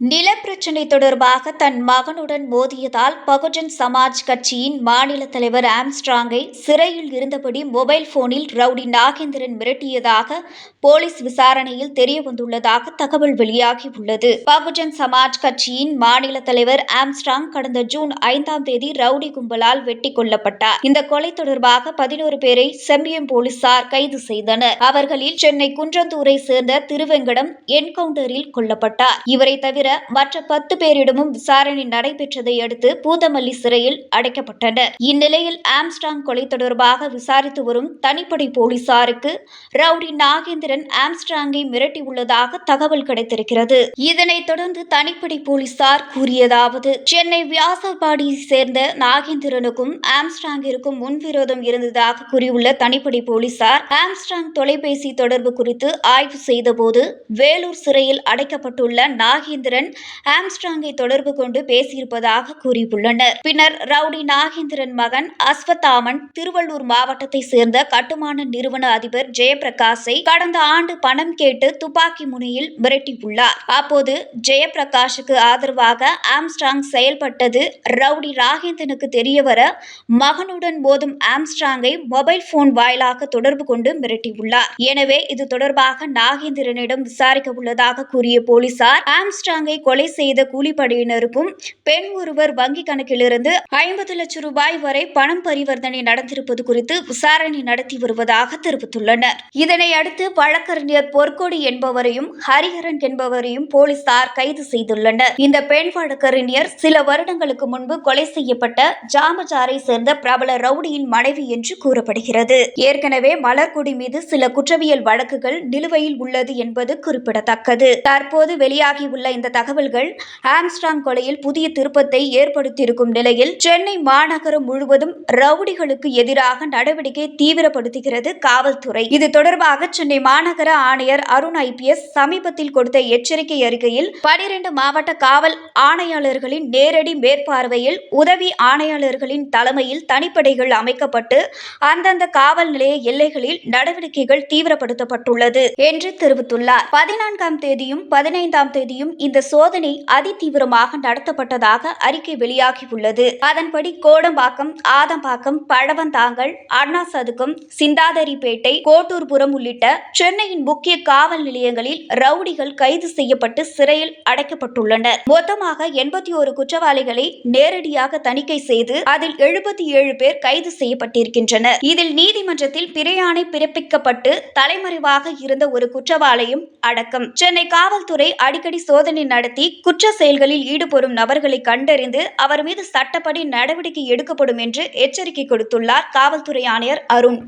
நிலப்பிரச்சினை தொடர்பாக தன் மகனுடன் மோதியதால் பகுஜன் சமாஜ் கட்சியின் மாநில தலைவர் ஆம்ஸ்ட்ராங்கை சிறையில் இருந்தபடி மொபைல் போனில் ரவுடி நாகேந்திரன் மிரட்டியதாக போலீஸ் விசாரணையில் தெரியவந்துள்ளதாக தகவல் வெளியாகியுள்ளது. பகுஜன் சமாஜ் கட்சியின் மாநில தலைவர் ஆம்ஸ்ட்ராங் கடந்த ஜூன் ஐந்தாம் தேதி ரவுடி கும்பலால் வெட்டி கொல்லப்பட்டார். இந்த கொலை தொடர்பாக பதினோரு பேரை செம்பியம் போலீசார் கைது செய்தனர். அவர்களில் சென்னை குன்றத்தூரை சேர்ந்த திருவெங்கடம் என்கவுண்டரில் கொல்லப்பட்டார். இவரை தவிர மற்ற பத்து பேரிடமும் விசாரணை நடைபெற்றதை அடுத்து பூதமல்லி சிறையில் அடைக்கப்பட்டனர். இந்நிலையில் ஆம்ஸ்டாங் கொலை தொடர்பாக விசாரித்து வரும் தனிப்படை போலீசாருக்கு ரவுடி நாகேந்திரன் ஆம்ஸ்ட்ராங்கை மிரட்டியுள்ளதாக தகவல் கிடைத்திருக்கிறது. இதனைத் தொடர்ந்து தனிப்படை போலீசார் கூறியதாவது சென்னை வியாசபாடியை சேர்ந்த நாகேந்திரனுக்கும் ஆம்ஸ்டாங்கிற்கும் முன்விரோதம் இருந்ததாக கூறியுள்ள தனிப்படை போலீசார் ஆம்ஸ்டாங் தொலைபேசி தொடர்பு குறித்து ஆய்வு செய்தபோது வேலூர் சிறையில் அடைக்கப்பட்டுள்ள நாகேந்திரன் ஆம்ஸ்ட்ராங்கை தொடர்பு கொண்டு பேசியிருப்பதாக கூறியுள்ளனர். பின்னர் ரவுடி நாகேந்திரன் மகன் அஸ்வத்தாமன் திருவள்ளூர் மாவட்டத்தை சேர்ந்த கட்டுமான நிறுவன அதிபர் ஜெயபிரகாஷை கடந்த ஆண்டு பணம் கேட்டு துப்பாக்கி முனையில் மிரட்டியுள்ளார். அப்போது ஜெயபிரகாஷுக்கு ஆதரவாக ஆம்ஸ்ட்ராங் செயல்பட்டது ரவுடி ராகேந்திரனுக்கு தெரியவர மகனுடன் போதும் ஆம்ஸ்ட்ராங்கை மொபைல் போன் வாயிலாக தொடர்பு கொண்டு மிரட்டியுள்ளார். எனவே இது தொடர்பாக நாகேந்திரனிடம் விசாரிக்க உள்ளதாக கூறிய போலீசார் ஆம்ஸ்ட்ராங்கை கொலை செய்த கூலிப்படையினருக்கும் பெண் ஒருவர் வங்கி கணக்கிலிருந்து ஐம்பது லட்சம் ரூபாய் வரை பணம் பரிவர்த்தனை நடந்திருப்பது குறித்து விசாரணை நடத்தி வருவதாக தெரிவித்துள்ளனர். இதனை அடுத்து வழக்கறிஞர் பொற்கொடி என்பவரையும் ஹரிஹரன் என்பவரையும் போலீசார் கைது செய்துள்ளனர். இந்த பெண் வழக்கறிஞர் சில வருடங்களுக்கு முன்பு கொலை செய்யப்பட்ட ஜாமஜாரை சேர்ந்த பிரபல ரவுடியின் மனைவி என்று கூறப்படுகிறது. ஏற்கனவே மலர்கொடி மீது சில குற்றவியல் வழக்குகள் நிலுவையில் உள்ளது என்பது குறிப்பிடத்தக்கது. தற்போது வெளியாகியுள்ள இந்த தகவல்கள். ஆம்ஸ்டாங் கொலையில் புதிய திருப்பத்தை ஏற்படுத்தியிருக்கும் நிலையில் சென்னை மாநகரம் முழுவதும் ரவுடிகளுக்கு எதிராக நடவடிக்கை தீவிரப்படுத்துகிறது காவல்துறை. இது தொடர்பாக சென்னை மாநகர ஆணையர் அருண் ஐபிஎஸ் சமீபத்தில் கொடுத்த எச்சரிக்கை அறிக்கையில் பனிரெண்டு மாவட்ட காவல் ஆணையாளர்களின் நேரடி மேற்பார்வையில் உதவி ஆணையாளர்களின் தலைமையில் தனிப்படைகள் அமைக்கப்பட்டு அந்தந்த காவல் நிலைய எல்லைகளில் நடவடிக்கைகள் தீவிரப்படுத்தப்பட்டுள்ளது என்று தெரிவித்துள்ளார். பதினான்காம் தேதியும் பதினைந்தாம் தேதியும் இந்த இந்த சோதனை அதிதீவிரமாக நடத்தப்பட்டதாக அறிக்கை வெளியாகியுள்ளது. அதன்படி கோடம்பாக்கம் ஆதம்பாக்கம் பழவந்தாங்கல் அண்ணா சதுக்கம் சிந்தாதரிப்பேட்டை கோட்டூர்புரம் உள்ளிட்ட சென்னையின் முக்கிய காவல் நிலையங்களில் ரவுடிகள் கைது செய்யப்பட்டு சிறையில் அடைக்கப்பட்டுள்ளனர். மொத்தமாக எண்பத்தி ஒரு குற்றவாளிகளை நேரடியாக தணிக்கை செய்து அதில் எழுபத்தி ஏழு பேர் கைது செய்யப்பட்டிருக்கின்றனர். இதில் நீதிமன்றத்தில் பிறையாணை பிறப்பிக்கப்பட்டு தலைமறைவாக இருந்த ஒரு குற்றவாளியும் அடக்கம். சென்னை காவல்துறை அடிக்கடி சோதனை நடத்தி குற்ற செயல்களில் ஈடுபடும் நபர்களை கண்டறிந்து அவர் மீது சட்டப்படி நடவடிக்கை எடுக்கப்படும் என்று எச்சரிக்கை கொடுத்துள்ளார் காவல்துறை ஆணையர் அருண்.